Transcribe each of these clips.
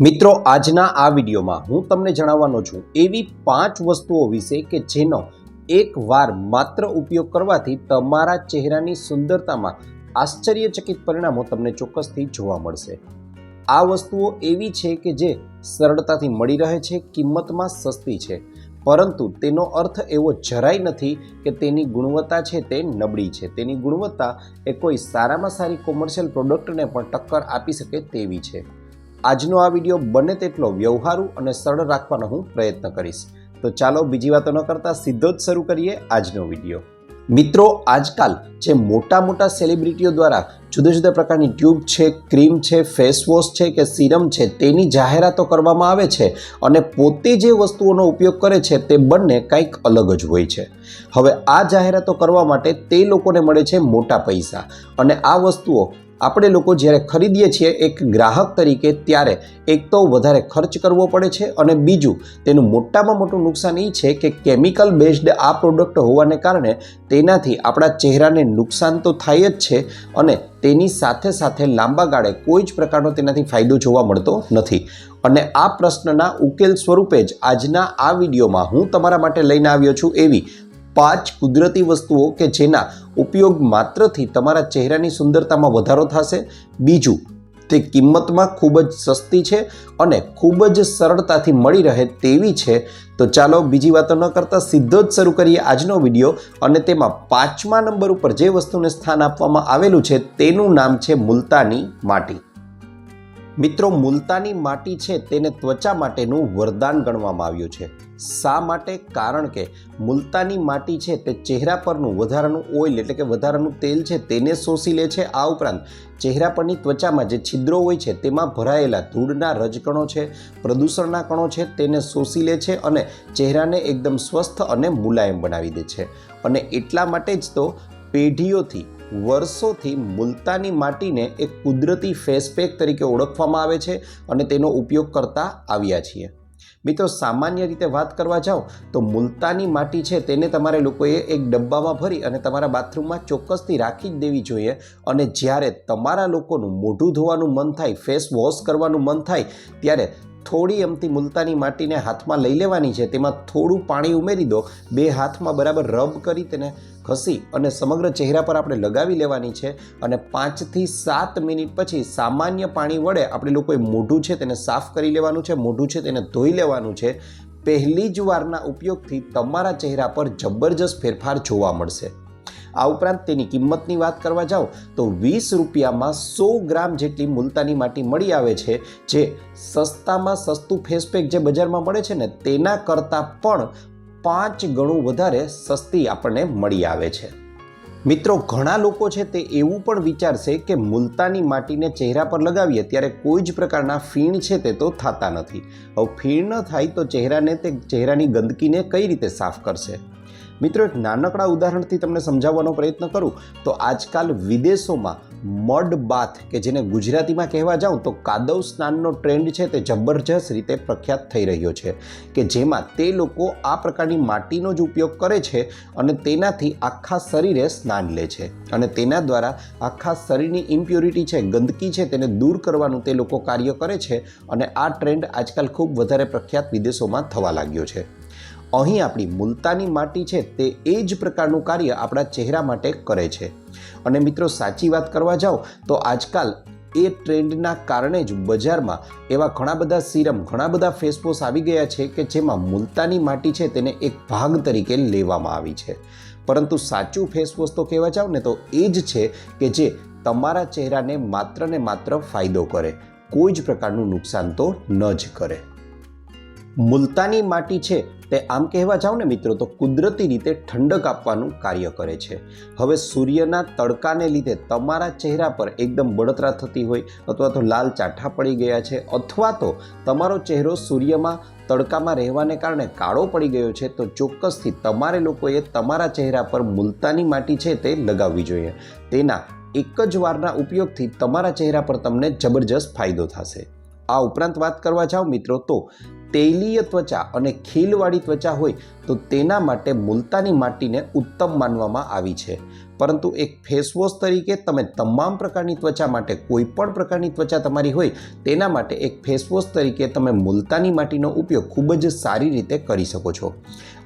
મિત્રો, આજના આ વિડીયોમાં હું તમને જણાવવાનો છું એવી પાંચ વસ્તુઓ વિશે કે જેનો એક વાર માત્ર ઉપયોગ કરવાથી તમારા ચહેરાની સુંદરતામાં આશ્ચર્યચકિત પરિણામો તમને ચોક્કસથી જોવા મળશે. આ વસ્તુઓ એવી છે કે જે સરળતાથી મળી રહે છે, કિંમતમાં સસ્તી છે, પરંતુ તેનો અર્થ એવો જરાય નથી કે તેની ગુણવત્તા છે તે નબળી છે. તેની ગુણવત્તા એ કોઈ સારામાં સારી કોમર્શિયલ પ્રોડક્ટને પણ ટક્કર આપી શકે તેવી છે. આજનો આ વીડિયો બને તેટલો વ્યવહારુ અને સરળ રાખવાનો હું પ્રયત્ન કરીશ. તો ચાલો બીજી વાતો ન કરતા સીધો જ શરૂ કરીએ આજનો વીડિયો. મિત્રો, આજકાલ જે મોટા મોટા સેલિબ્રિટીઓ દ્વારા જુદા જુદા પ્રકારની ટ્યુબ છે, ક્રીમ છે, ફેસ વોશ છે કે સિરમ છે, તેની જાહેરાતો કરવામાં આવે છે અને પોતે જે વસ્તુઓનો ઉપયોગ કરે છે તે બંને કંઈક અલગ જ હોય છે. હવે આ જાહેરાતો કરવા માટે તે લોકોને મળે છે મોટા પૈસા અને આ વસ્તુઓ આપણે લોકો જ્યારે ખરીદીએ છીએ એક ગ્રાહક તરીકે, ત્યારે એક તો વધારે ખર્ચ કરવો પડે છે અને બીજું, તેનું મોટામાં મોટું નુકસાન એ છે કે કેમિકલ બેઝડ આ પ્રોડક્ટ હોવાને કારણે તેનાથી આપણા ચહેરાને નુકસાન તો થાય જ છે અને તેની સાથે સાથે લાંબા ગાળે કોઈ જ પ્રકારનો તેનાથી ફાયદો જોવા મળતો નથી. અને આ પ્રશ્નના ઉકેલ સ્વરૂપે જ આજના આ વિડીયોમાં હું તમારા માટે લઈને આવ્યો છું એવી પાંચ કુદરતી વસ્તુઓ કે જેના ઉપયોગ માત્રથી તમારા ચહેરાની સુંદરતામાં વધારો થશે. બીજું, તે કિંમતમાં ખૂબ જ સસ્તી છે અને ખૂબ જ સરળતાથી મળી રહે તેવી છે. તો ચાલો બીજી વાતો ન કરતાં સીધો જ શરૂ કરીએ આજનો વીડિયો અને તેમાં પાંચમા નંબર ઉપર જે વસ્તુને સ્થાન આપવામાં આવેલું છે તેનું નામ છે મુલતાની માટી. મિત્રો, મુલતાની માટી છે તેને ત્વચા માટેનું વરદાન ગણવામાં આવ્યું છે. શા માટે? કારણ કે મુલતાની માટી છે તે ચહેરા પરનું વધારાનું ઓઇલ એટલે કે વધારાનું તેલ છે તેને શોષી લે છે આ ઉપરાંત ચહેરા પરની ત્વચામાં જે છિદ્રો હોય છે તેમાં ભરાયેલા ધૂળના રજકણો છે, પ્રદૂષણના કણો છે તેને શોષી લે છે અને ચહેરાને એકદમ સ્વસ્થ અને મુલાયમ બનાવી દે છે. અને એટલા માટે જ તો પેઢીઓથી, વર્ષોથી મુલતાની માટીને એક કુદરતી ફેસ પેક તરીકે ઓળખવામાં આવે છે અને તેનો ઉપયોગ કરતા આવ્યા છીએ. મિત્રો, સામાન્ય રીતે વાત કરવા જાઓ તો મુલતાની માટી છે તેને તમારે લોકોએ એક ડબ્બામાં ભરી અને તમારા બાથરૂમમાં ચોક્કસથી રાખી જ દેવી જોઈએ. અને જ્યારે તમારા લોકોનું મોઢું ધોવાનું મન થાય ફેસ વોશ કરવાનું મન થાય, ત્યારે થોડી અમથી મુલતાની માટીને હાથમાં લઈ લેવાની છે. તેમાં થોડું પાણી ઉમેરી દો. બે હાથમાં બરાબર રબ કરી તેને ઘસી અને સમગ્ર ચહેરા પર આપણે લગાવી લેવાની છે અને પાંચથી સાત મિનિટ પછી સામાન્ય પાણી વડે આપણે લોકોએ મોઢું છે તેને સાફ કરી લેવાનું છે, મોઢું છે તેને ધોઈ લેવાનું છે. પહેલી જ વારના ઉપયોગથી તમારા ચહેરા પર જબરજસ્ત ફેરફાર જોવા મળશે. આ ઉપરાંત તેની કિંમતની વાત કરવા જાઓ તો વીસ રૂપિયામાં સો ગ્રામ જેટલી મુલતાની માટી મળી આવે છે, જે સસ્તામાં સસ્તું ફેસપેક જે બજારમાં મળે છે ને, તેના કરતાં પણ પાંચ ગણું વધારે સસ્તી આપણને મળી આવે છે. મિત્રો, ઘણા લોકો છે તે એવું પણ વિચારશે કે મુલતાની માટીને ચહેરા પર લગાવીએ ત્યારે કોઈ જ પ્રકારના ફીણ છે તે તો થતા નથી. હવે ફીણ ન થાય તો ચહેરાને તે ચહેરાની ગંદકીને કઈ રીતે સાફ કરશે? મિત્રો, એક નાનકડા ઉદાહરણથી તમને સમજાવવાનો પ્રયત્ન કરું. તો આજકાલ વિદેશોમાં મડ બાથ, કે જેને ગુજરાતીમાં કહેવા જાઉં, તો કાદવ સ્નાનનો ટ્રેન્ડ છે તે જબરજસ્ત રીતે પ્રખ્યાત થઈ રહ્યો છે, કે જેમાં તે લોકો આ પ્રકારની માટીનો જ ઉપયોગ કરે છે અને તેનાથી આખા શરીરે સ્નાન લે છે. અને તેના દ્વારા આખા શરીરની ઇમ્પ્યોરિટી છે, ગંદકી છે, તેને દૂર કરવાનું તે લોકો કાર્ય કરે છે અને આ ટ્રેન્ડ આજકાલ ખૂબ વધારે પ્રખ્યાત વિદેશોમાં થવા લાગ્યો છે. અહીં આપણી મુલતાની માટી છે તે એ જ પ્રકારનું કાર્ય આપણા ચહેરા માટે કરે છે. અને મિત્રો, સાચી વાત કરવા જાઓ તો આજકાલ એ ટ્રેન્ડના કારણે જ બજારમાં એવા ઘણા બધા સિરમ, ઘણા બધા ફેસવોશ આવી ગયા છે કે જેમાં મુલતાની માટી છે તેને એક ભાગ તરીકે લેવામાં આવી છે. પરંતુ સાચું ફેસવોશ તો કહેવા જાવ ને તો એ જ છે કે જે તમારા ચહેરાને માત્ર ને માત્ર ફાયદો કરે, કોઈ જ પ્રકારનું નુકસાન તો ન જ કરે. મુલતાની માટી છે તે આમ કહેવા જાઓ ને મિત્રો તો કુદરતી રીતે ઠંડક આપવાનું કાર્ય કરે છે. હવે સૂર્યના તડકાને લીધે તમારા ચહેરા પર એકદમ બળતરા થતી હોય અથવા તો લાલ ચાઠા પડી ગયા છે અથવા તો તમારો ચહેરો સૂર્યમાં તડકામાં રહેવાને કારણે કાળો પડી ગયો છે તો ચોક્કસથી તમારે લોકોએ તમારા ચહેરા પર મુલતાની માટી છે તે લગાવવી જોઈએ. તેના એક જ વારના ઉપયોગથી તમારા ચહેરા પર તમને જબરજસ્ત ફાયદો થશે. આ ઉપરાંત વાત કરવા જાઓ મિત્રો તો તેલીય ત્વચા અને ખીલવાળી ત્વચા હોય તો તેના માટે મુલતાની માટીને ઉત્તમ માનવામાં આવી છે. પરંતુ એક ફેસવોશ તરીકે તમે તમામ પ્રકારની ત્વચા માટે કોઈ પણ પ્રકારની ત્વચા તમારી હોય, તેના માટે એક ફેસવોશ તરીકે તમે મુલતાની માટીનો ઉપયોગ ખૂબ જ સારી રીતે કરી શકો છો.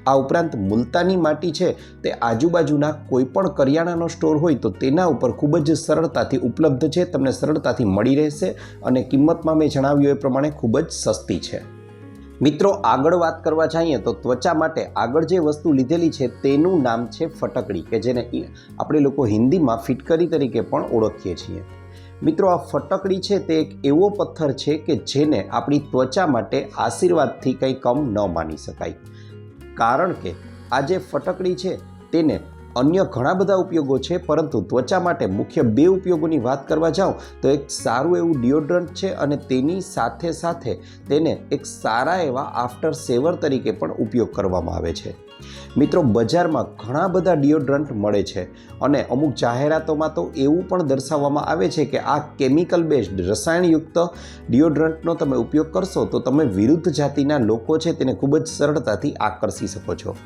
આ ઉપરાંત મુલતાની માટી છે તે આજુબાજુના કોઈ પણ કરિયાણાનો સ્ટોર હોય તો તેના ઉપર ખૂબ જ સરળતાથી ઉપલબ્ધ છે, તમને સરળતાથી મળી રહેશે અને કિંમતમાં મેં જણાવ્યું એ પ્રમાણે ખૂબ જ સસ્તી છે. મિત્રો, આગળ વાત કરવા જઈએ તો ત્વચા માટે આગળ જે વસ્તુ લીધેલી છે તેનું નામ છે ફટકડી, કે જેને આપણે લોકો હિન્દીમાં ફિટકરી તરીકે પણ ઓળખીએ છીએ. મિત્રો, આ ફટકડી છે તે એક એવો પથ્થર છે કે જેને આપણી ત્વચા માટે આશીર્વાદથી કંઈ કમ ન માની શકાય. કારણ કે આ જે ફટકડી છે તેને અન્ય ઘણા બધા ઉપયોગો છે, પરંતુ ત્વચા માટે મુખ્ય બે ઉપયોગોની વાત કરવા જાઉં, તો એક સારું એવું ડિયોડ્રન્ટ છે અને તેની સાથે સાથે તેને એક સારા એવા આફ્ટર સેવર તરીકે પણ ઉપયોગ કરવામાં આવે છે. મિત્રો, બજારમાં ઘણા બધા ડિયોડ્રન્ટ મળે છે અને અમુક જાહેરાતોમાં તો એવું પણ દર્શાવવામાં આવે છે કે આ કેમિકલ બેઝડ, રસાયણયુક્ત ડિયોડ્રન્ટનો તમે ઉપયોગ કરશો, તો તમે વિરુદ્ધ જાતિના લોકો છે, તેને ખૂબ જ સરળતાથી આકર્ષી શકો છો.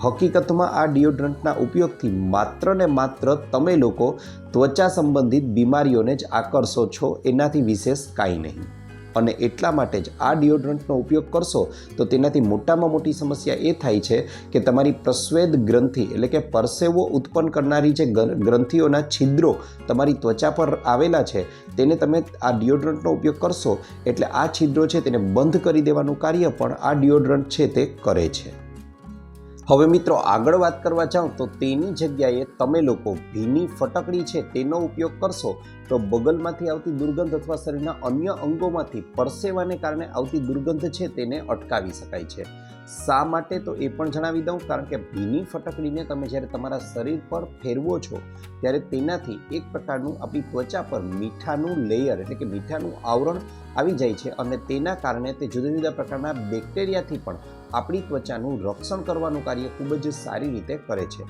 હકીકતમાં આ ડિયોડ્રન્ટના ઉપયોગથી માત્ર ને માત્ર તમે લોકો ત્વચા સંબંધિત બીમારીઓને જ આકર્ષો છો, એનાથી વિશેષ કાંઈ નહીં. અને એટલા માટે જ આ ડિયોડ્રન્ટનો ઉપયોગ કરશો તો તેનાથી મોટામાં મોટી સમસ્યા એ થાય છે કે તમારી પ્રસ્વેદ ગ્રંથિ, એટલે કે પરસેવો ઉત્પન્ન કરનારી જે ગ્રંથિઓના છિદ્રો તમારી ત્વચા પર આવેલા છે, તેને તમે આ ડિયોડ્રન્ટનો ઉપયોગ કરશો એટલે આ છિદ્રો છે તેને બંધ કરી દેવાનું કાર્ય પણ આ ડિયોડ્રન્ટ છે તે કરે છે. હવે મિત્રો આગળ વાત કરવા જાઉં તો તેની જગ્યાએ તમે લોકો ભીની ફટકડી છે તેનો ઉપયોગ કરશો તો બગલમાંથી આવતી દુર્ગંધ અથવા શરીરના અન્ય અંગોમાંથી પરસેવાને કારણે આવતી દુર્ગંધ છે તેને અટકાવી શકાય છે. શા માટે તો એ પણ જણાવી દઉં, કારણ કે ભીની ફટકડીને તમે જ્યારે તમારા શરીર પર ફેરવો છો, ત્યારે તેનાથી એક પ્રકારનું આપણી ત્વચા પર મીઠાનું લેયર એટલે કે મીઠાનું આવરણ આવી જાય છે અને તેના કારણે તે જુદા જુદા પ્રકારના બેક્ટેરિયાથી પણ આપણી ત્વચાનું રક્ષણ કરવાનું કાર્ય ખૂબ જ સારી રીતે કરે છે.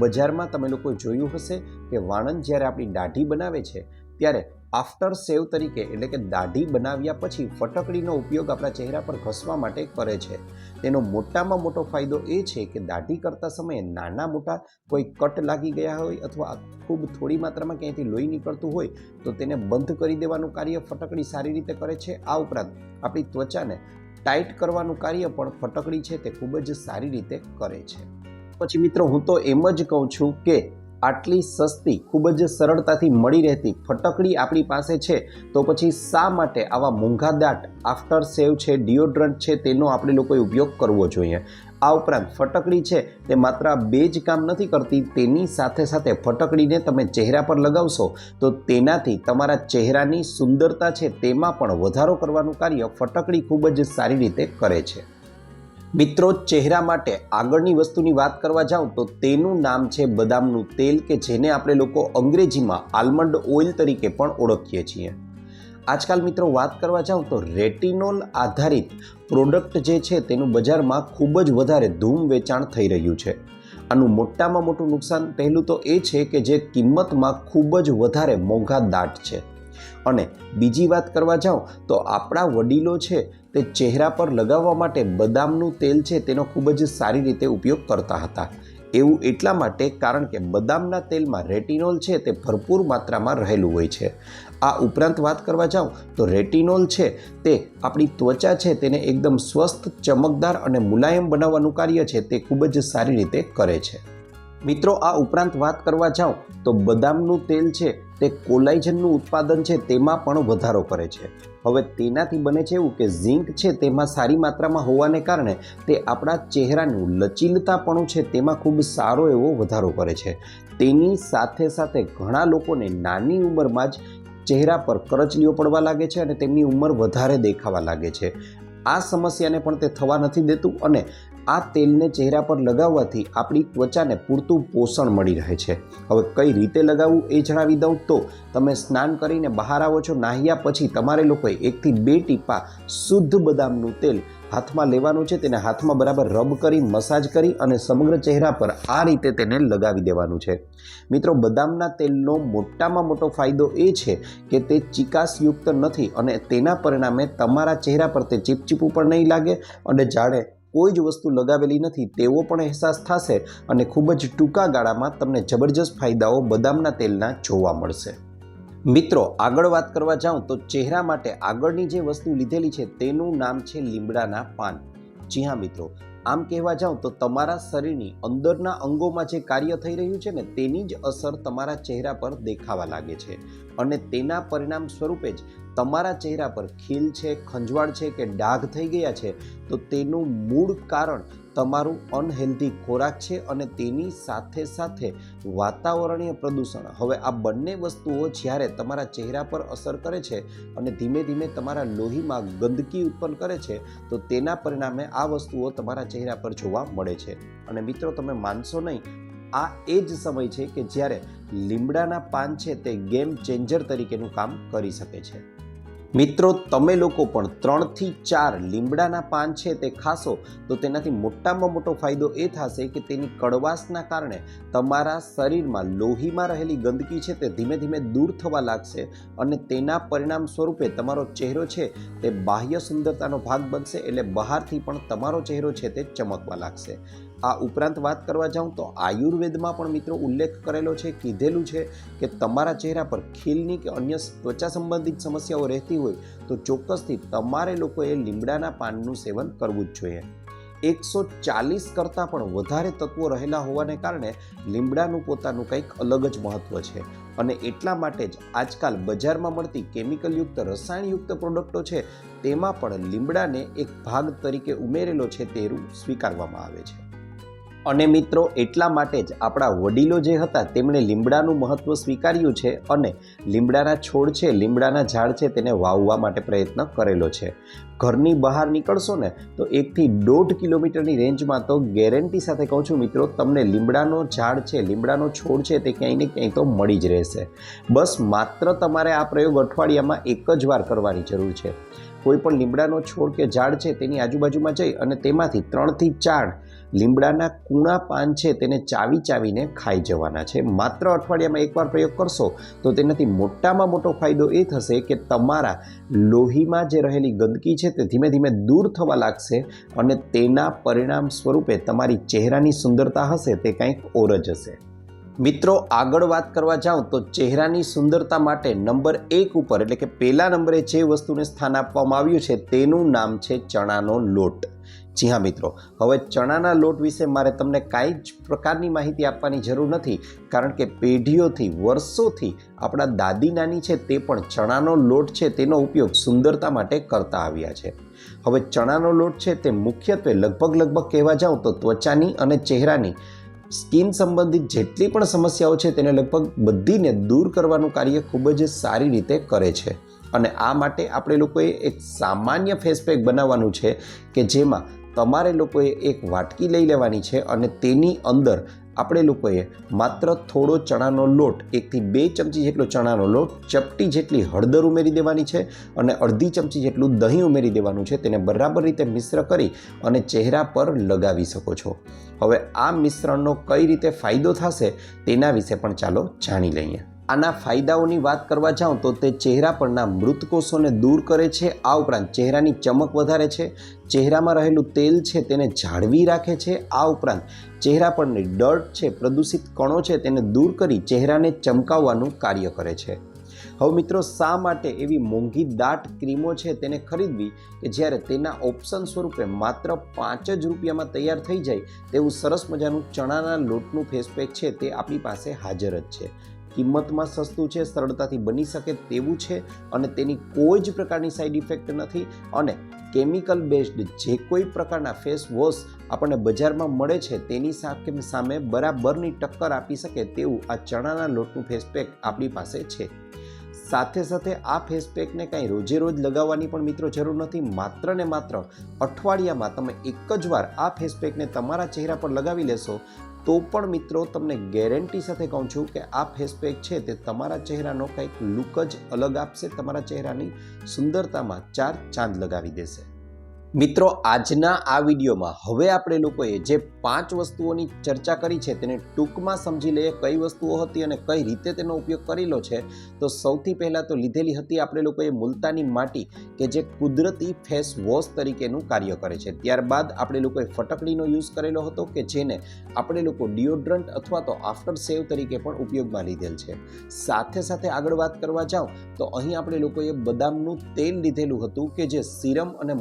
બજારમાં તમે લોકો જોયું હશે કે વાણંદ જ્યારે આપણી દાઢી બનાવે છે, ત્યારે આફ્ટર સેવ તરીકે, એટલે કે દાઢી બનાવ્યા પછી ફટકડીનો ઉપયોગ આપણા ચહેરા પર ઘસવા માટે કરે છે. તેનો મોટામાં મોટો ફાયદો એ છે કે દાઢી કરતા સમયે નાના મોટા કોઈ કટ લાગી ગયા હોય અથવા ખૂબ થોડી માત્રામાં ક્યાંયથી લોહી નીકળતું હોય, તો તેને બંધ કરી દેવાનું કાર્ય ફટકડી સારી રીતે કરે છે. આ ઉપરાંત આપણી ત્વચાને ટાઈટ કરવાનું કાર્ય પણ ફટકડી છે તે ખૂબ જ સારી રીતે કરે છે. પછી મિત્રો, હું તો એમ જ કહું છું કે આટલી સસ્તી, ખૂબ જ સરળતાથી મળી રહેતી ફટકડી આપણી પાસે છે, તો પછી શા માટે આવા મોંઘાદાટ આફ્ટર સેવ છે ડિયોડ્રન્ટ છે, તેનો આપણે લોકોએ ઉપયોગ કરવો જોઈએ? આ ઉપરાંત ફટકડી છે, તે માત્ર બે જ કામ નથી કરતી, તેની સાથે સાથે ફટકડીને તમે ચહેરા પર લગાવશો, તો તેનાથી તમારા ચહેરાની સુંદરતા છે, તેમાં પણ વધારો કરવાનું કાર્ય ફટકડી ખૂબ જ સારી રીતે કરે છે. મિત્રો, ચહેરા માટે આગળની વસ્તુની વાત કરવા જાઉં તો તેનું નામ છે બદામનું તેલ કે જેને આપણે લોકો અંગ્રેજીમાં આલમંડ ઓઇલ તરીકે પણ ઓળખીએ છીએ. આજકાલ મિત્રો, વાત કરવા જાઉં તો રેટિનોલ આધારિત પ્રોડક્ટ જે છે તેનું બજારમાં ખૂબ જ વધારે ધૂમ વેચાણ થઈ રહ્યું છે. આનું મોટામાં મોટું નુકસાન પહેલું તો એ છે કે જે કિંમતમાં ખૂબ જ વધારે મોંઘા દાટ છે. અને બીજી વાત કરવા જાઉં તો આપણા વડીલો છે તે ચહેરા પર લગાવવા માટે બદામનું તેલ છે તેનો ખૂબ જ સારી રીતે ઉપયોગ કરતા હતા. એવું એટલા માટે કારણ કે બદામના તેલમાં રેટિનોલ છે તે ભરપૂર માત્રામાં રહેલું હોય છે. આ ઉપરાંત વાત કરવા જાઉં તો રેટિનોલ છે તે આપણી ત્વચા છે તેને એકદમ સ્વસ્થ, ચમકદાર અને મુલાયમ બનાવવાનું કાર્ય છે તે ખૂબ જ સારી રીતે કરે છે. મિત્રો, આ ઉપરાંત વાત કરવા જાઓ, તો બદામનું તેલ છે, તે કોલાઇજનનું ઉત્પાદન છે, તેમાં પણ વધારો કરે છે. હવે તેનાથી બને છે એવું કે ઝીંક છે, તેમાં સારી માત્રામાં હોવાને કારણે તે આપણા ચહેરાનું લચીલતાપણું છે, તેમાં ખૂબ સારો એવો વધારો કરે છે. તેની સાથે સાથે ઘણા લોકોને નાની ઉંમરમાં જ ચહેરા પર કરચલીઓ પડવા લાગે છે અને તેમની ઉંમર વધારે દેખાવા લાગે છે. આ સમસ્યાને પણ તે થવા નથી દેતું અને આ તેલને ચહેરા પર લગાવવાથી આપણી ત્વચાને પૂરતું પોષણ મળી રહે છે. હવે કઈ રીતે લગાવવું એ જણાવી દઉં તો, તમે સ્નાન કરીને બહાર આવો છો, નાહ્યા પછી તમારે લોકોએ એકથી બે ટીપા શુદ્ધ બદામનું તેલ હાથમાં લેવાનું છે, તેને હાથમાં બરાબર રબ કરી, મસાજ કરી અને સમગ્ર ચહેરા પર આ રીતે તેને લગાવી દેવાનું છે. મિત્રો, બદામના તેલનો મોટામાં મોટો ફાયદો એ છે કે તે ચિકાસયુક્ત નથી અને તેના પરિણામે તમારા ચહેરા પર તે ચીપચીપું પણ નહીં લાગે અને જાણે કોઈ જ વસ્તુ લગાવેલી નથી, તેવો પણ અહેસાસ થશે અને ખૂબ જ ટૂંકા ગાળામાં તમને જબરજસ્ત ફાયદાઓ બદામના તેલના જોવા મળશે. મિત્રો, આગળ વાત કરવા જાઉં તો ચહેરા માટે આગળની જે વસ્તુ લીધેલી છે તેનું નામ છે લીમડાના પાન. જી હા, મિત્રો. આમ કહેવા જાઉં તો તમારા શરીરની અંદરના અંગોમાં જે કાર્ય થઈ રહ્યું છે ને, તેની જ અસર તમારા ચહેરા પર દેખાવા લાગે છે. અને તેના પરિણામ સ્વરૂપે જ તમારા ચહેરા પર ખીલ છે, ખંજવાળ છે કે ડાઘ થઈ ગયા છે, તો તેનું મૂળ કારણ તમારું અનહેલ્ધી ખોરાક છે અને તેની સાથે સાથે વાતાવરણીય પ્રદૂષણ. હવે આ બંને વસ્તુઓ જ્યારે તમારા ચહેરા પર અસર કરે છે અને ધીમે ધીમે તમારા લોહીમાં ગંદકી ઉત્પન્ન કરે છે, તો તેના પરિણામે આ વસ્તુઓ તમારા ચહેરા પર જોવા મળે છે. અને મિત્રો, તમે માનશો નહીં, આ એ જ સમય છે કે જ્યારે લીમડાના પાન છે તે ગેમ ચેન્જર તરીકેનું કામ કરી શકે છે. મિત્રો, તમે લોકો પણ ત્રણથી ચાર લીમડાના પાન છે તે ખાશો, તો તેનાથી મોટામાં મોટો ફાયદો એ થશે કે તેની કડવાશના કારણે તમારા શરીરમાં લોહીમાં રહેલી ગંદકી છે તે ધીમે ધીમે દૂર થવા લાગશે અને તેના પરિણામ સ્વરૂપે તમારો ચહેરો છે તે બાહ્ય સુંદરતાનો ભાગ બનશે એટલે બહારથી પણ તમારો ચહેરો છે તે ચમકવા લાગશે. આ ઉપરાંત વાત કરવા જાઉં તો આયુર્વેદમાં પણ મિત્રો ઉલ્લેખ કરેલો છે, કીધેલું છે કે તમારા ચહેરા પર ખીલની કે અન્ય ત્વચા સંબંધિત સમસ્યાઓ રહેતી હોય તો ચોક્કસથી તમારે લોકોએ લીમડાના પાનનું સેવન કરવું જ જોઈએ. એકસો ચાલીસ કરતાં પણ વધારે તત્વો રહેલા હોવાને કારણે લીમડાનું પોતાનું કંઈક અલગ જ મહત્ત્વ છે અને એટલા માટે જ આજકાલ બજારમાં મળતી કેમિકલયુક્ત રસાયણયુક્ત પ્રોડક્ટો છે, તેમાં પણ લીમડાને એક ભાગ તરીકે ઉમેરેલો છે તેવું સ્વીકારવામાં આવે છે. અને મિત્રો, એટલા માટે જ આપણા વડીલો જે હતા, તેમણે લીમડાનું મહત્ત્વ સ્વીકાર્યું છે અને લીમડાના છોડ છે, લીમડાના ઝાડ છે, તેને વાવવા માટે પ્રયત્ન કરેલો છે. ઘરની બહાર નીકળશો ને, તો એકથી દોઢ કિલોમીટરની રેન્જમાં તો ગેરંટી સાથે કહું છું મિત્રો, તમને લીમડાનો ઝાડ છે, લીમડાનો છોડ છે, તે ક્યાંય ને ક્યાંય તો મળી જ રહેશે. બસ માત્ર તમારે આ પ્રયોગ અઠવાડિયામાં એક જ વાર કરવાની જરૂર છે. કોઈ પણ લીમડાનો છોડ કે ઝાડ છે, તેની આજુબાજુમાં જઈ અને તેમાંથી ત્રણથી ચાર લીમડાના કૂણા પાન છે તેને ચાવી ચાવીને ખાઈ જવાના છે. માત્ર અઠવાડિયામાં એકવાર પ્રયોગ કરશો તો તેનાથી મોટામાં મોટો ફાયદો એ થશે કે તમારા લોહીમાં જે રહેલી ગંદકી છે તે ધીમે ધીમે દૂર થવા લાગશે અને તેના પરિણામ સ્વરૂપે તમારી ચહેરાની સુંદરતા હશે, તે કંઈક ઓર જ હશે. મિત્રો, આગળ વાત કરવા જાઉં તો ચહેરાની સુંદરતા માટે નંબર એક ઉપર એટલે કે પહેલા નંબરે જે વસ્તુને સ્થાન આપવામાં આવ્યું છે તેનું નામ છે ચણાનો લોટ. જી હા, મિત્રો. હવે ચણાના લોટ વિશે મારે તમને કાંઈ જ પ્રકારની માહિતી આપવાની જરૂર નથી, કારણ કે પેઢીઓથી, વર્ષોથી આપણા દાદી નાની છે તે પણ ચણાનો લોટ છે તેનો ઉપયોગ સુંદરતા માટે કરતા આવ્યા છે. હવે ચણાનો લોટ છે તે મુખ્યત્વે લગભગ લગભગ કહેવા જાઉં તો ત્વચાની અને ચહેરાની સ્કિન સંબંધિત જેટલી પણ સમસ્યાઓ છે તેને લગભગ બધીને દૂર કરવાનું કાર્ય ખૂબ જ સારી રીતે કરે છે. અને આ માટે આપણે લોકોએ એક સામાન્ય ફેસ પેક બનાવવાનું છે કે જેમાં તમારે લોકોએ એક વાટકી લઈ લેવાની છે અને તેની અંદર આપણે લોકોએ માત્ર થોડો ચણાનો લોટ, એકથી બે ચમચી જેટલો ચણાનો લોટ, ચપટી જેટલી હળદર ઉમેરી દેવાની છે અને અડધી ચમચી જેટલું દહીં ઉમેરી દેવાનું છે. તેને બરાબર રીતે મિશ્ર કરી અને ચહેરા પર લગાવી શકો છો. હવે આ મિશ્રણનો કઈ રીતે ફાયદો થશે તેના વિશે પણ ચાલો જાણી લઈએ. આના ફાયદાઓની વાત કરવા જાઉં તો તે ચહેરા પરના મૃતકોષોને દૂર કરે છે. આ ઉપરાંત ચહેરાની ચમક વધારે છે. ચહેરામાં રહેલું તેલ છે તેને જાળવી રાખે છે. આ ઉપરાંત ચહેરા પરની ડર્ટ છે, પ્રદૂષિત કણો છે તેને દૂર કરી ચહેરાને ચમકાવવાનું કાર્ય કરે છે. હવે મિત્રો, શા માટે એવી મોંઘી દાટ ક્રીમો છે તેને ખરીદવી? કે જ્યારે તેના ઓપ્શન સ્વરૂપે માત્ર પાંચ જ રૂપિયામાં તૈયાર થઈ જાય, તેવું સરસ મજાનું ચણાના લોટનું ફેસપેક છે તે આપણી પાસે હાજર જ છે. કિંમતમાં સસ્તું છે, સરળતાથી બની શકે તેવું છે અને તેની કોઈ જ પ્રકારની સાઈડ ઇફેક્ટ નથી અને કેમિકલ બેઝડ જે કોઈ પ્રકારના ફેસ વોશ આપણને બજારમાં મળે છે, તેની સામે બરાબરની ટક્કર આપી શકે તેવું આ ચણાના લોટનું ફેસ પેક આપણી પાસે છે. સાથે સાથે આ ફેસ પેકને કાંઈ રોજે રોજ લગાવવાની પણ મિત્રો જરૂર નથી, માત્ર ને માત્ર અઠવાડિયામાં તમે એક જ વાર આ ફેસ પેકને તમારા ચહેરા પર લગાવી લેશો તો પણ મિત્રો, તમને ગેરંટી સાથે કહું છું કે આ ફેસ પેક છે તે તમારા ચહેરાનો કંઈક લુક જ અલગ આપશે. તમારા ચહેરાની સુંદરતામાં ચાર ચાંદ લગાવી દેશે. મિત્રો, આજના આ વિડીયોમાં હવે આપણે લોકોએ જે પાંચ વસ્તુઓની ચર્ચા કરી છે તેને ટૂંકમાં સમજી લઈએ કઈ વસ્તુઓ હતી અને કઈ રીતે તેનો ઉપયોગ કરેલો છે. તો સૌથી પહેલાં તો લીધેલી હતી આપણે લોકોએ મુલતાની માટી કે જે કુદરતી ફેસ વોશ તરીકેનું કાર્ય કરે છે. ત્યારબાદ આપણે લોકોએ ફટકડીનો યુઝ કરેલો હતો કે જેને આપણે લોકો ડિયોડ્રન્ટ અથવા તો આફ્ટર સેવ તરીકે પણ ઉપયોગમાં લીધેલ છે. સાથે સાથે આગળ વાત કરવા જાઓ તો અહીં આપણે લોકોએ બદામનું તેલ લીધેલું હતું કે જે સિરમ અને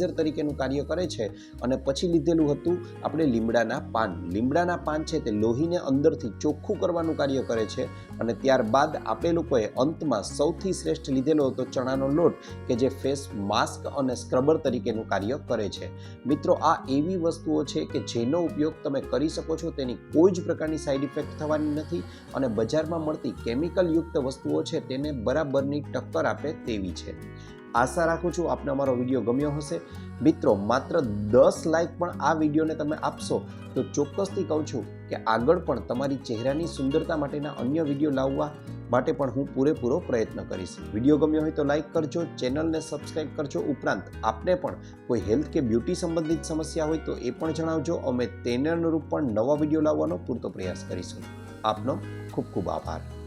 મોઇશ્ચરાઇઝર તરીકેનું કાર્ય કરે છે અને પછી લીધેલું હતું આપણે લીમડાના પાન. લીમડાના પાન છે તે લોહીને અંદરથી ચોખ્ખું કરવાનું કાર્ય કરે છે અને ત્યારબાદ આપણે લોકોએ અંતમાં સૌથી શ્રેષ્ઠ લીધેલો હતો ચણાનો લોટ કે જે ફેસ માસ્ક અને સ્ક્રબર તરીકેનું કાર્ય કરે છે. મિત્રો, આ એવી વસ્તુઓ છે કે જેનો ઉપયોગ તમે કરી શકો છો તેની કોઈ જ પ્રકારની સાઈડ ઇફેક્ટ થવાની નથી અને બજારમાં મળતી કેમિકલયુક્ત વસ્તુઓ છે તેને બરાબરની ટક્કર આપે તેવી છે. આશા રાખું છું આપને અમારો વીડિયો ગમ્યો હશે. મિત્રો, માત્ર દસ લાઇક પણ આ વિડીયોને તમે આપશો તો ચોક્કસથી કહું છું કે આગળ પણ તમારી ચહેરાની સુંદરતા માટેના અન્ય વીડિયો લાવવા માટે પણ હું પૂરેપૂરો પ્રયત્ન કરીશ. વીડિયો ગમ્યો હોય તો લાઇક કરજો, ચેનલને સબસ્ક્રાઈબ કરજો. ઉપરાંત આપને પણ કોઈ હેલ્થ કે બ્યુટી સંબંધિત સમસ્યા હોય તો એ પણ જણાવજો. અમે તેને અનુરૂપ પણ નવા વીડિયો લાવવાનો પૂરતો પ્રયાસ કરીશું. આપનો ખૂબ ખૂબ આભાર.